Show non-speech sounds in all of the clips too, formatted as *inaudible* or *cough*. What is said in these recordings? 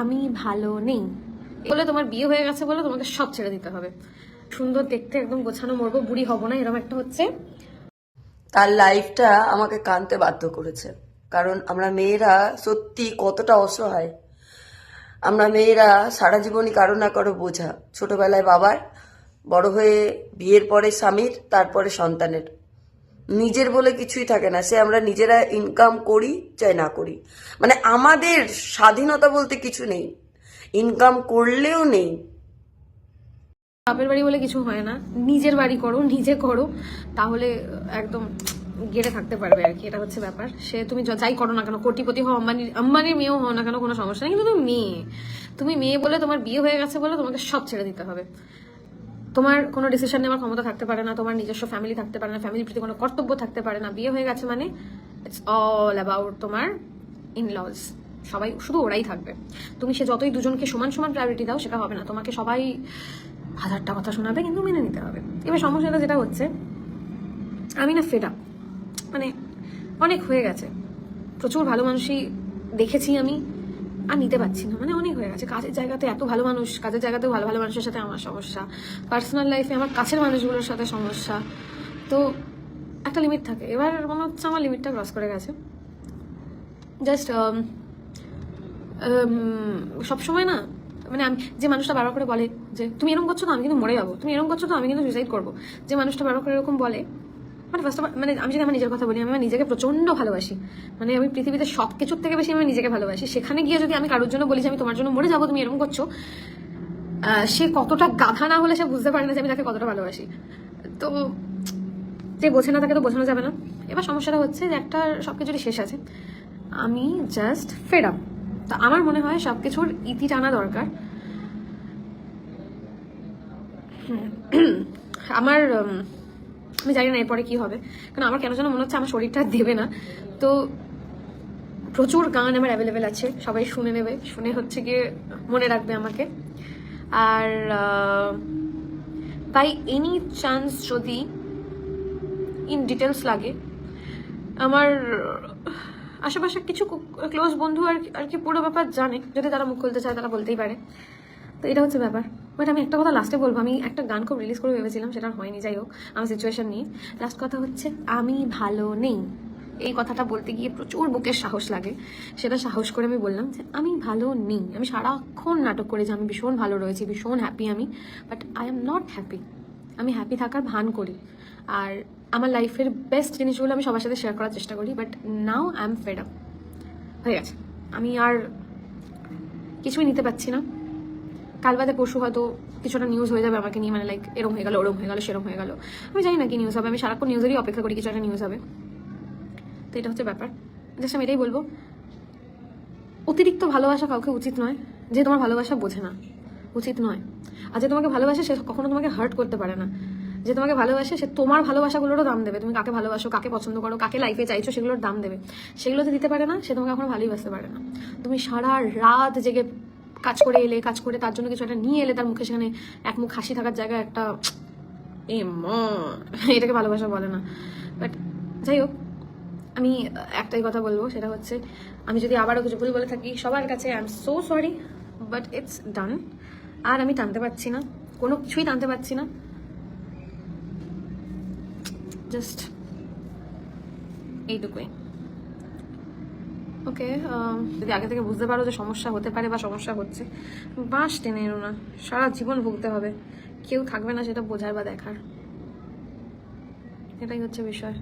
আমি ভালো নেই। বলে তোমার বিয়ে হয়ে গেছে বলে তোমাকে সব ছেড়ে দিতে হবে। সুন্দর দেখতে একদম গোছানো মরবো, বুড়ি হব না এরকম একটা হচ্ছে। তার লাইফটা আমাকে কানতে বাধ্য করেছে। কারণ আমরা মেয়েরা সত্যি কতটা অসহায়। আমরা মেয়েরা সারা জীবনই কারও না কারও বোঝা। ছোটবেলায় বাবার, বড় হয়ে বিয়ের পরে স্বামীর, তারপরে সন্তানের। নিজের বলে কিছুই থাকে না। সে আমরা নিজেরা ইনকাম করি, চাই না করি। মানে আমাদের স্বাধীনতা বলতে কিছু নেই। ইনকাম করলেও নেই। বাপের বাড়ি বলে কিছু হয় না। নিজের বাড়ি করো, নিজে করো, তাহলে একদম গেড়ে থাকতে পারবে আর কি। এটা হচ্ছে ব্যাপার। সে তুমি যাই করো না কেন, কোটিপতি হও আম্বানির আম্বানির মেয়েও হও না কেন, কোনো সমস্যা নেই। কিন্তু তুমি মেয়ে। তুমি মেয়ে বলে তোমার বিয়ে হয়ে গেছে বলে তোমাকে সব ছেড়ে দিতে হবে। তোমার কোনো ডিসিশন নেওয়ার ক্ষমতা থাকতে পারে না, তোমার নিজস্ব ফ্যামিলি থাকতে পারে না ফ্যামিলির প্রতি কোনো কর্তব্য থাকতে পারে না, বিয়ে হয়ে গেছে মানে ইটস অল অ্যাবাউট তোমার ইন লজ সবাই, শুধু ওরাই থাকবে। তুমি সে যতই দুজনকে সমান সমান প্রায়োরিটি দাও, সেটা হবে না। তোমাকে সবাই হাজারটা কথা শোনাবে, কিন্তু মেনে নিতে হবে। এবার সমস্যাটা যেটা হচ্ছে, আমি না আপ মানে অনেক হয়ে গেছে। প্রচুর ভালো মানুষই দেখেছি আমি। আর নিতে পারছি না। মানে অনেক হয়ে গেছে। কাজের জায়গাতে এত ভালো মানুষ, কাজের জায়গাতেও ভালো ভালো মানুষের সাথে আমার সমস্যা। পার্সোনাল লাইফে আমার কাছের মানুষগুলোর সাথে সমস্যা। তো একটা লিমিট থাকে। এবার মনে হচ্ছে আমার লিমিটটা ক্রস করে গেছে। জাস্ট সবসময় না মানে আমি, যে মানুষটা বারবার করে বলে যে, তুমি এরকম করছ তো, আমি কিন্তু মরে যাব। তুমি এরকম করছ তো, আমি কিন্তু সুইসাইড করব। যে মানুষটা বারবার করে এরকম বলে মানে ফার্স্ট অফ মানে আমি যদি আমার নিজের কথা বলি আমি আমার নিজেকে প্রচণ্ড ভালোবাসি। মানে আমি পৃথিবীতে সব কিছুর থেকে বেশি আমি নিজেকে ভালোবাসি। সেখানে গিয়ে যদি আমি কারোর জন্য বলি যে আমি তোমার জন্য মরে যাব তুমি এরকম করছ সে কতটা গাধা না হলে সে বুঝতে পারে না যে আমি তাকে কতটা ভালোবাসি। তো যে বোঝে না তাকে তো বোঝানো যাবে না। এবার সমস্যাটা হচ্ছে যে একটা সব কিছুরই শেষ আছে। আমি জাস্ট ফেড আপ তা আমার মনে হয় সব কিছুর ইতি টানা দরকার। *clears throat* আমার উম, আমি জানি না এরপরে কি হবে। কারণ আমার কেন যেন মনে হচ্ছে আমার শরীরটা দেবে না। তো প্রচুর গান আমার অ্যাভেলেবেল আছে, সবাই শুনে নেবে। শুনে হচ্ছে গিয়ে মনে রাখবে আমাকে। আর বাই এনি চান্স যদি ইন ডিটেলস লাগে, আমার আশেপাশে কিছু ক্লোজ বন্ধু আর কি- আর কি পুরো ব্যাপার জানে। যদি তারা মুখ খুলতে চায় তারা বলতেই পারে। তো এটা হচ্ছে ব্যাপার। বাট আমি একটা কথা লাস্টে বলব, আমি একটা গান খুব রিলিজ করে ভেবেছিলাম, সেটা হয়নি, যাই হোক, আমার সিচুয়েশন নিয়ে। লাস্ট কথা হচ্ছে, আমি ভালো নেই। এই কথাটা বলতে গিয়ে প্রচুর বুকের সাহস লাগে। সেটা সাহস করে আমি বললাম যে, আমি ভালো নেই। আমি সারাক্ষণ নাটক করে যে আমি ভীষণ ভালো রয়েছি, ভীষণ হ্যাপি আমি। But I am not happy আমি হ্যাপি থাকার ভান করি। আর আমার লাইফের বেস্ট জিনিসগুলো আমি সবার সাথে শেয়ার করার চেষ্টা করি but now I am fed up হয়ে গেছে। আমি আর কিছুই নিতে পারছি না। কাল বাদে পরশু হয়তো কিছুটা নিউজ হয়ে যাবে আমাকে নিয়ে মানে লাইক এরম হয়ে গেল, ওরম হয়ে গেল, সেরম হয়ে গেল। আমি জানি না কি নিউজ হবে, আমি সারাক্ষণ নিউজেরই অপেক্ষা করি কিছু একটা নিউজ হবে। তো এটা হচ্ছে ব্যাপার। জাস্ট আমি এটাই বলব। অতিরিক্ত ভালোবাসা কাউকে উচিত নয় যে তোমার ভালোবাসা বোঝে না। উচিত নয়। আর যে তোমাকে ভালোবাসে, সে কখনো তোমাকে হার্ট করতে পারে না। যে তোমাকে ভালোবাসে, সে তোমার ভালোবাসাগুলোরও দাম দেবে। তুমি কাকে ভালোবাসো, কাকে পছন্দ করো, কাকে লাইফে চাইছো, সেগুলোর দাম দেবে। সেগুলো সেগুলোতে দিতে পারে না, সে তোমাকে কখনো ভালোই বাসতে পারে না। তুমি সারা রাত জেগে কাজ করে এলে, কাজ করে তার জন্য কিছু একটা নিয়ে এলে, তার মুখে সেখানে এক মুখ হাসি থাকার জায়গায় একটা, এ মা, এটাকে ভালোবাসা বলে না। বাট যাই হোক, আমি একটাই কথা বলব, সেটা হচ্ছে, আমি যদি আবারও কিছু ভুল বলে থাকি, সবার কাছে I am so sorry but it's done আর আমি টানতে পারছি না, কোনো কিছুই টানতে পারছি না। জাস্ট এইটুকুই। ওকে যদি আগে থেকে বুঝতে পারো যে সমস্যা হতে পারে বা সমস্যা হচ্ছে বাস টেনে এনো না। সারা জীবন ভুগতে হবে। কেউ থাকবে না সেটা বোঝার বা দেখার। এটাই হচ্ছে বিষয়।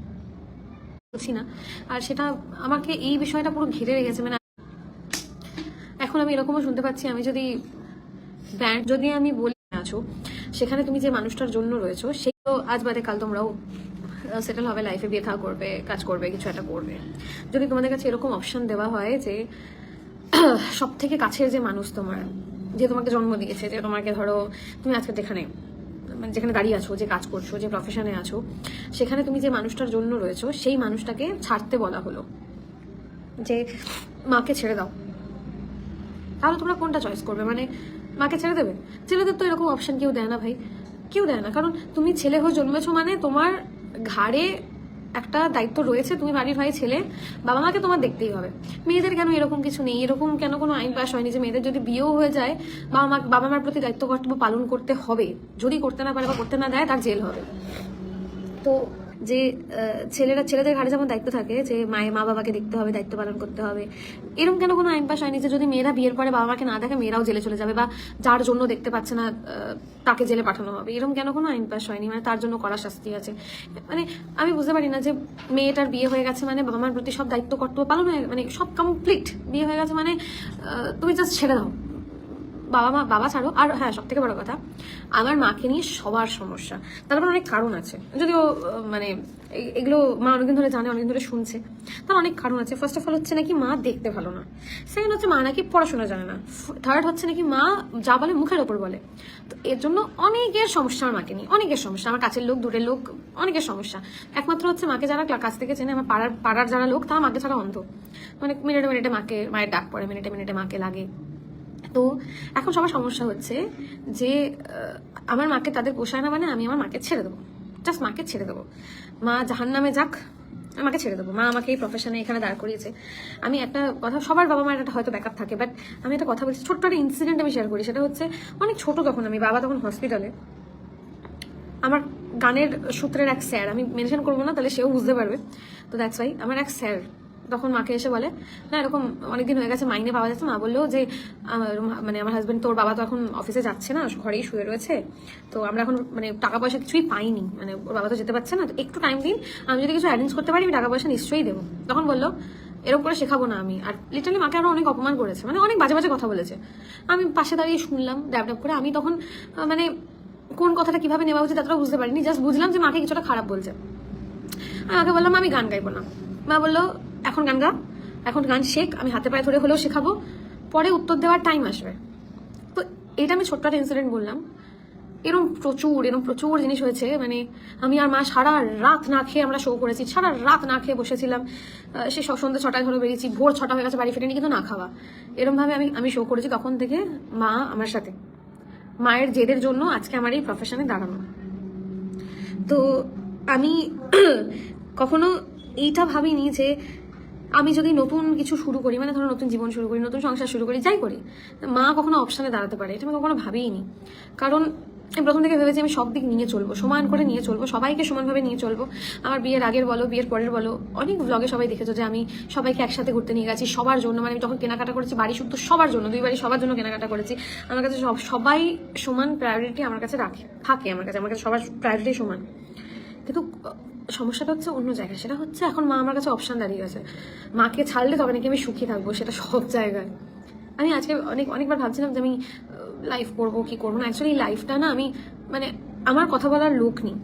বলছি না। আর সেটা আমাকে এই বিষয়টা পুরো ঘিরে রেখেছে মানে এখন আমি এরকমও শুনতে পাচ্ছি, আমি যদি ব্যান্ড যদি আমি বলি, আছো, সেখানে তুমি যে মানুষটার জন্য রয়েছো, সেই তো আজ বাদে কাল তোমরাও সেটেল হবে লাইফে বিয়ে থা করবে, কাজ করবে, কিছু একটা করবে। যদি তোমাদের কাছে এরকম অপশন দেওয়া হয় যে *clears throat* সব থেকে কাছের যে মানুষ তোমার, যে তোমাকে জন্ম দিয়েছে, যে তোমাকে ধরো, তুমি আজকে যেখানে মানে যেখানে দাঁড়িয়ে আছো, যে কাজ করছ, যে প্রফেশনে আছো, সেখানে তুমি যে মানুষটার জন্য রয়েছো, সেই মানুষটাকে ছাড়তে বলা হলো। যে, মাকে ছেড়ে দাও। তাহলে তোমরা কোনটা চয়েস করবে? মানে মাকে ছেড়ে দেবে? ছেলেদের তো এরকম অপশন কেউ দেয় না ভাই। কেউ দেয় না। কারণ তুমি ছেলে হয়ে জন্মেছো মানে তোমার ঘাড়ে একটা দায়িত্ব রয়েছে, তুমি বাড়ির ভাই ছেলে, বাবা মাকে তোমার দেখতেই হবে। মেয়েদের কেন এরকম কিছু নেই? এরকম কেন কোনো আইন পাশ হয়নি যে মেয়েদের যদি বিয়েও হয়ে যায়, বাবা মা বাবা মার প্রতি দায়িত্ব কর্তব্য পালন করতে হবে। যদি করতে না পারে বা করতে না দেয়, তার জেল হবে। তো যে ছেলেরা, ছেলেদের ঘাড়ে যেমন দায়িত্ব থাকে যে মায়ে, মা বাবাকে দেখতে হবে, দায়িত্ব পালন করতে হবে এরকম কেন কোনো আইন পাস হয়নি যে যদি মেয়েরা বিয়ের পরে বাবা মাকে না দেখে মেয়েরাও জেলে চলে যাবে বা যার জন্য দেখতে পাচ্ছে না তাকে জেলে পাঠানো হবে? এরকম কেন কোনো আইন পাস হয়নি? মানে তার জন্য কড়া শাস্তি আছে। মানে আমি বুঝতে পারি না যে মেয়েটার বিয়ে হয়ে গেছে মানে বাবা মার প্রতি সব দায়িত্ব কর্তব্য পালন হয়ে মানে সব কমপ্লিট বিয়ে হয়ে গেছে মানে তুমি জাস্ট ছেড়ে দাও। বাবা মা, বাবা ছাড়ো। আর হ্যাঁ সব থেকে বড় কথা, আমার মাকে নিয়ে সবার সমস্যা। তার অনেক কারণ আছে। যদিও মানে এগুলো মা অনেকদিন ধরে জানে, অনেকদিন ধরে শুনছে। তার অনেক কারণ আছে। ফার্স্ট অফ অল হচ্ছে নাকি মা দেখতে ভালো না। সেকেন্ড হচ্ছে মা নাকি পড়াশোনা জানে না। থার্ড হচ্ছে নাকি মা যা বলে মুখের ওপর বলে। তো এর জন্য অনেকের সমস্যা আমার মাকে নিয়ে। অনেকের সমস্যা। আমার কাছের লোক, দূরের লোক, অনেকের সমস্যা। একমাত্র হচ্ছে মাকে যারা কাছ থেকে চেনে, আমার পাড়ার পাড়ার যারা লোক, তারা মাকে ছাড়া অন্ধ। মানে মিনিটে মিনিটে মাকে, মায়ের ডাক পড়ে, মিনিটে মিনিটে মাকে লাগে। তো এখন সবার সমস্যা হচ্ছে যে আমার মাকে তাদের পোষায় না মানে আমি আমার মাকে ছেড়ে দেবো। জাস্ট মাকে ছেড়ে দেবো। মা জাহান নামে যাক, আমাকে ছেড়ে দেবো। মা আমাকে এই প্রফেশনে এখানে দাঁড় করিয়েছে। আমি একটা কথা, সবার বাবা মায়ের একটা হয়তো ব্যাকআপ থাকে বাট আমি একটা কথা বলছি, ছোট্ট একটা ইনসিডেন্ট আমি শেয়ার করি। সেটা হচ্ছে, অনেক ছোট তখন আমি, বাবা তখন হসপিটালে আমার গানের সূত্রের এক স্যার আমি মেনশন করব না, তাহলে সেও বুঝতে পারবে। তো দ্যাটস ওয়াই আমার এক স্যার তখন মাকে এসে বলে, না, এরকম অনেকদিন হয়ে গেছে, মাইনে পাওয়া যাচ্ছে মা বলল যে, আমার মানে আমার হাজব্যান্ড তোর বাবা তো এখন অফিসে যাচ্ছে না, ঘরেই শুয়ে রয়েছে। তো আমরা এখন মানে টাকা পয়সা কিছুই পাইনি মানে ওর বাবা তো যেতে পারছে না। তো একটু টাইম দিন, আমি যদি কিছু অ্যারেঞ্জ করতে পারি, আমি টাকা পয়সা নিশ্চয়ই দেবো। তখন বলল, এরকম করে শেখাবো না আমি। আর লিটারালি মাকে আরও অনেক অপমান করেছে মানে অনেক বাজে বাজে কথা বলেছে। আমি পাশে দাঁড়িয়ে শুনলাম ড্যাব করে। আমি তখন মানে কোন কথাটা কীভাবে নেওয়া উচিত এতটা বুঝতে পারিনি জাস্ট বুঝলাম যে মাকে কিছুটা খারাপ বলছে। আমি মাকে বললাম আমি গান গাইবো না। মা বলল এখন গান গা, এখন গান শেখ, আমি হাতে পায়ে ধরে হলেও শেখাবো। পরে উত্তর দেওয়ার টাইম আসবে। তো এটা আমি ছোট্ট একটা ইনসিডেন্ট বললাম। এরকম প্রচুর এরকম প্রচুর জিনিস হয়েছে। মানে আমি আর মা সারা রাত না খেয়ে আমরা শো করেছি। সারা রাত না খেয়ে বসেছিলাম। সে সন্ধ্যে ছটায় ধরে বেরিয়েছি, ভোর ছটা হয়ে গেছে, বাড়ি ফিরেনি, কিন্তু না খাওয়া। এরকম ভাবে আমি আমি শো করেছি তখন থেকে মা আমার সাথে। মায়ের জেদের জন্য আজকে আমার এই প্রফেশনে দাঁড়ানো। তো আমি *clears throat* কখনো এইটা ভাবিনি যে আমি যদি নতুন কিছু শুরু করি মানে ধরো নতুন জীবন শুরু করি, নতুন সংসার শুরু করি, যাই করি, মা কখনো অপশানে দাঁড়াতে পারে, এটা আমি কখনো ভাবিনি কারণ আমি প্রথম থেকে ভেবেছি আমি সব দিক নিয়ে চলবো, সমান করে নিয়ে চলবো, সবাইকে সমানভাবে নিয়ে চলবো। আমার বিয়ের আগের বলো, বিয়ের পরের বলো, অনেক ব্লগে সবাই দেখেছ যে আমি সবাইকে একসাথে ঘুরতে নিয়ে গেছি, সবার জন্য মানে আমি যখন কেনাকাটা করেছি, বাড়ি শুদ্ধ সবার জন্য, দুই বাড়ি সবার জন্য কেনাকাটা করেছি, আমার কাছে সব, সবাই সমান প্রায়োরিটি আমার কাছে রাখে, থাকে আমার কাছে আমার কাছে সবার প্রায়োরিটি সমান। কিন্তু সমস্যাটা হচ্ছে অন্য জায়গায়। সেটা হচ্ছে এখন মা আমার কাছে অপশন দাঁড়িয়ে গেছে মাকে ছাড়লে তবে নাকি আমি সুখী থাকব, সেটা সব জায়গায়। আমি আজকে অনেক, অনেকবার ভাবছিলাম যে আমি লাইফ করব, কি করব না। অ্যাকচুয়ালি লাইফটা না আমি মানে আমার কথা বলার লোক নেই।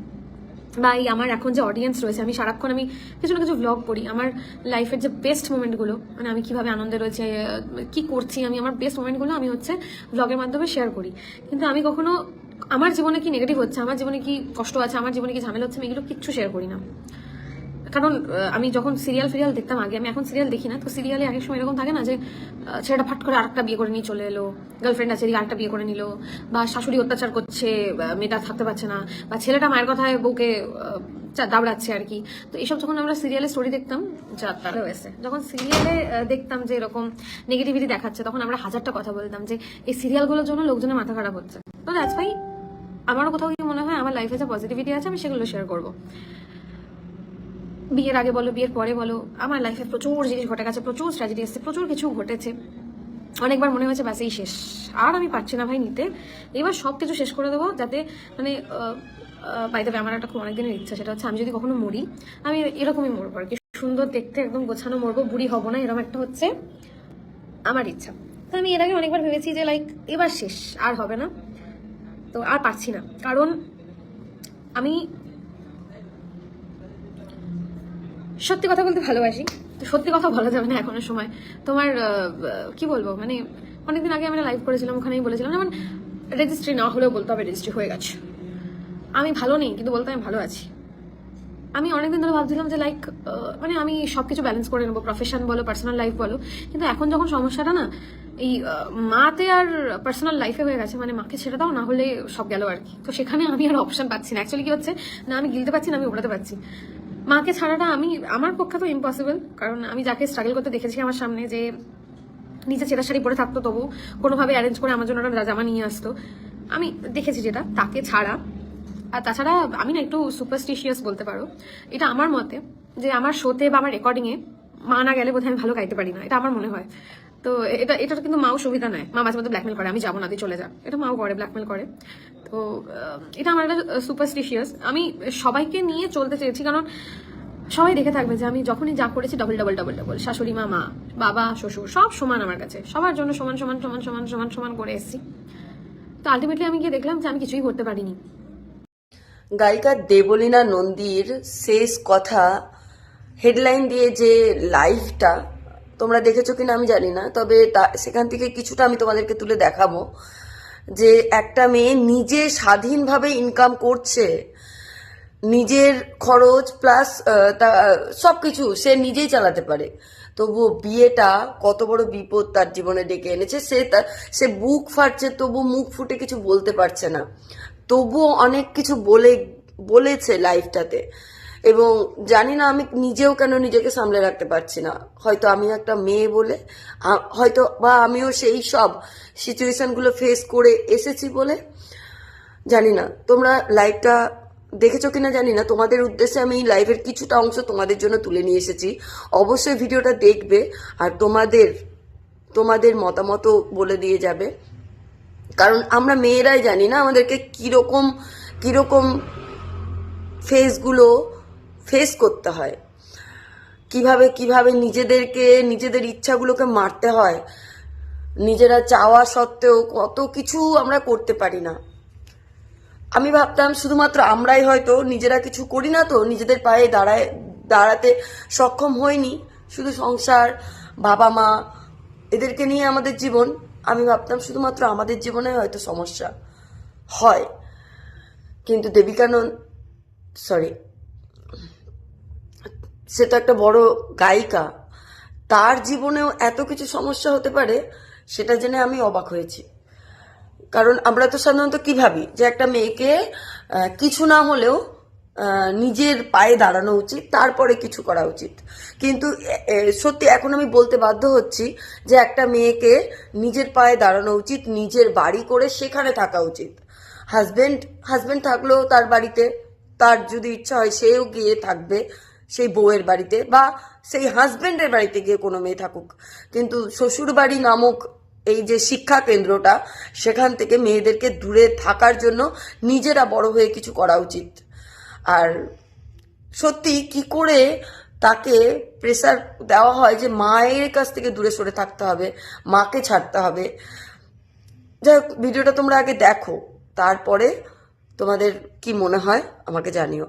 বা এই আমার এখন যে অডিয়েন্স রয়েছে, আমি সারাক্ষণ আমি কিছু না কিছু ব্লগ করি। আমার লাইফের যে বেস্ট মোমেন্টগুলো মানে আমি কীভাবে আনন্দে রয়েছে কি করছি, আমি আমার বেস্ট মোমেন্টগুলো আমি হচ্ছে ব্লগের মাধ্যমে শেয়ার করি। কিন্তু আমি কখনো আমার জীবনে কি নেগেটিভ হচ্ছে, আমার জীবনে কি কষ্ট আছে, আমার জীবনে কি ঝামেলা হচ্ছে, আমি এগুলো কিচ্ছু শেয়ার করি না। কারণ আমি যখন সিরিয়াল ফিরিয়াল দেখতাম আগে, আমি এখন সিরিয়াল দেখি না, তো সিরিয়ালে এক সময় এরকম থাকে না যে ছেলেটা ফাট করে আরেকটা বিয়ে করে নিয়ে চলে এলো গার্লফ্রেন্ড আছে, আরেকটা বিয়ে করে নিল, বা শাশুড়ি অত্যাচার করছে মেয়েটা থাকতে পারছে না, বা ছেলেটা মায়ের কথায় বউকে দাবড়াচ্ছে আর কি। তো এইসব যখন আমরা সিরিয়ালে স্টোরি দেখতাম যাত্রা হয়েছে যখন সিরিয়ালে দেখতাম যে এরকম নেগেটিভিটি দেখাচ্ছে তখন আমরা হাজারটা কথা বলতাম যে এই সিরিয়ালগুলোর জন্য লোকজনের মাথা খারাপ হচ্ছে। তো দ্যাটস ভাই আমারও কোথাও কি মনে হয় আমার লাইফে যে পজিটিভিটি আছে আমি সেগুলো শেয়ার করব। বিয়ের আগে বলো বিয়ের পরে বলো আমার লাইফে প্রচুর জিনিস ঘটে গেছে প্রচুর ট্র্যাজেডি এসেছে প্রচুর কিছু ঘটেছে। অনেকবার মনে হয়েছে ব্যাস এই শেষ। আর আমি পারছি না ভাই নিতে। এবার সব কিছু শেষ করে দেবো যাতে মানে বাইতে আমার একটা খুব অনেকদিনের ইচ্ছা, সেটা হচ্ছে আমি যদি কখনো মরি, আমি এরকমই মরবো আর কি। সুন্দর দেখতে, একদম গোছানো মরবো, বুড়ি হব না, এরকম একটা হচ্ছে আমার ইচ্ছা। তো আমি এর আগে অনেকবার ভেবেছি যে লাইক এবার শেষ, আর হবে না। তো আর পারছি না। কারণ আমি সত্যি কথা বলতে ভালোবাসি। তো সত্যি কথা বলা যাবে না এখনের সময়। তোমার কি বলব মানে অনেকদিন আগে আমরা লাইভ করেছিলাম, ওখানেই বলেছিলাম যেমন রেজিস্ট্রি না হলেও বলতে হবে রেজিস্ট্রি হয়ে গেছে। আমি ভালো নেই, কিন্তু বলতে আমি ভালো আছি। আমি অনেকদিন ধরে ভাবছিলাম যে লাইক মানে আমি সবকিছু ব্যালেন্স করে নেব প্রফেশন বলো পার্সোনাল লাইফ বলো। কিন্তু এখন যখন সমস্যাটা না, এই মাতে আর পার্সোনাল লাইফে হয়ে গেছে মানে মাকে ছেড়ে দাও, না হলে সব গেল আর কি। তো সেখানে আমি আর অপশন পাচ্ছি না। অ্যাকচুয়ালি কি হচ্ছে, না আমি গিলতে পারছি, না আমি ওড়াতে পারছি। মাকে ছাড়াটা আমি, আমার পক্ষে তো ইম্পসিবল কারণ আমি যাকে স্ট্রাগল করতে দেখেছি আমার সামনে যে, নিজে ছেঁড়া শাড়ি পরে থাকতো তবু কোনোভাবে অ্যারেঞ্জ করে আমার জন্য একটা জামা নিয়ে আসতো। আমি দেখেছি যেটা, তাকে ছাড়া আর তাছাড়া আমি না একটু সুপারস্টিশিয়াস বলতে পারো। এটা আমার মতে যে আমার শোতে বা আমার রেকর্ডিংয়ে মা না গেলে বোধহয় আমি ভালো গাইতে পারি না, এটা আমার মনে হয়। তো এটা এটা কিন্তু মাও সুবিধা নেয়, মা মাঝে মধ্যে ব্ল্যাকমেল করে, আমি যাব না, তুই চলে যা। এটা মাও করে ব্ল্যাকমেল করে। তো এটা আমার একটা সুপারস্টিশিয়াস আমি সবাইকে নিয়ে চলতে চেয়েছি, কারণ সবাই দেখে থাকবে যে আমি যখনই যা করেছি ডবল ডবল ডবল ডবল শাশুড়ি, মা মা, বাবা, শ্বশুর, সব সমান আমার কাছে। সবার জন্য সমান সমান সমান সমান সমান সমান করে এসেছি। তো আলটিমেটলি আমি গিয়ে দেখলাম যে আমি কিছুই করতে পারিনি। গায়িকা দেবলীনা নন্দীর শেষ কথা হেডলাইন দিয়ে যে লাইভটা তোমরা দেখেছ কিনা আমি জানি না, তবে তা- সেখান থেকে কিছুটা আমি তোমাদেরকে তুলে দেখাবো যে একটা মেয়ে নিজে স্বাধীনভাবে ইনকাম করছে, নিজের খরচ প্লাস তা সব কিছু সে নিজেই চালাতে পারে। তবুও বিয়েটা কত বড় বিপদ তার জীবনে ডেকে এনেছে, সে তার সে বুক ফাটছে তবু মুখ ফুটে কিছু বলতে পারছে না। তবুও অনেক কিছু বলে, বলেছে লাইফটাতে এবং জানি না আমি নিজেও কেন নিজেকে সামলে রাখতে পারছি না। হয়তো আমি একটা মেয়ে বলে হয়তো বা আমিও সেই সব সিচুয়েশনগুলো ফেস করে এসেছি বলে, জানি না। তোমরা লাইভটা দেখেছ কিনা জানি না। তোমাদের উদ্দেশ্যে আমি লাইভের কিছুটা অংশ তোমাদের জন্য তুলে নিয়ে এসেছি। অবশ্যই ভিডিওটা দেখবে, আর তোমাদের তোমাদের মতামতও বলে দিয়ে যাবে। কারণ আমরা মেয়েরাই জানি না আমাদেরকে কীরকম কীরকম ফেসগুলো ফেস করতে হয়। কীভাবে কীভাবে নিজেদেরকে, নিজেদের ইচ্ছাগুলোকে মারতে হয়। নিজেরা চাওয়া সত্ত্বেও কত কিছু আমরা করতে পারি না। আমি ভাবতাম শুধুমাত্র আমরাই হয়তো নিজেরা কিছু করি না তো, নিজেদের পায়ে দাঁড়ায়, দাঁড়াতে সক্ষম হইনি। শুধু সংসার বাবা মা এদেরকে নিয়ে আমাদের জীবন আমি ভাবতাম শুধুমাত্র আমাদের জীবনে হয়তো সমস্যা হয়। কিন্তু দেবিকানন্দ সরি সে তো একটা বড় গায়িকা। তার জীবনেও এত কিছু সমস্যা হতে পারে, সেটা জেনে আমি অবাক হয়েছি। কারণ আমরা তো সাধারণত কি ভাবি? যে একটা মেয়েকে কিছু না হলেও নিজের পায়ে দাঁড়ানো উচিত, তারপরে কিছু করা উচিত। কিন্তু সত্যি এখন আমি বলতে বাধ্য হচ্ছি যে একটা মেয়েকে নিজের পায়ে দাঁড়ানো উচিত, নিজের বাড়ি করে সেখানে থাকা উচিত। হাজবেন্ড হাজবেন্ড থাকলেও তার বাড়িতে, তার যদি ইচ্ছা হয় সেও গিয়ে থাকবে সেই বউয়ের বাড়িতে বা সেই হাজবেন্ডের বাড়িতে গিয়ে কোনো মেয়ে থাকুক। কিন্তু শ্বশুর বাড়ি নামক এই যে শিক্ষা কেন্দ্রটা, সেখান থেকে মেয়েদেরকে দূরে থাকার জন্য নিজেরা বড় হয়ে কিছু করা উচিত। আর সত্যি কি করে তাকে প্রেসার দেওয়া হয় যে মায়ের কাছ থেকে দূরে সরে থাকতে হবে, মাকে ছাড়তে হবে। যাই হোক ভিডিওটা তোমরা আগে দেখো, তারপরে তোমাদের কি মনে হয় আমাকে জানিও।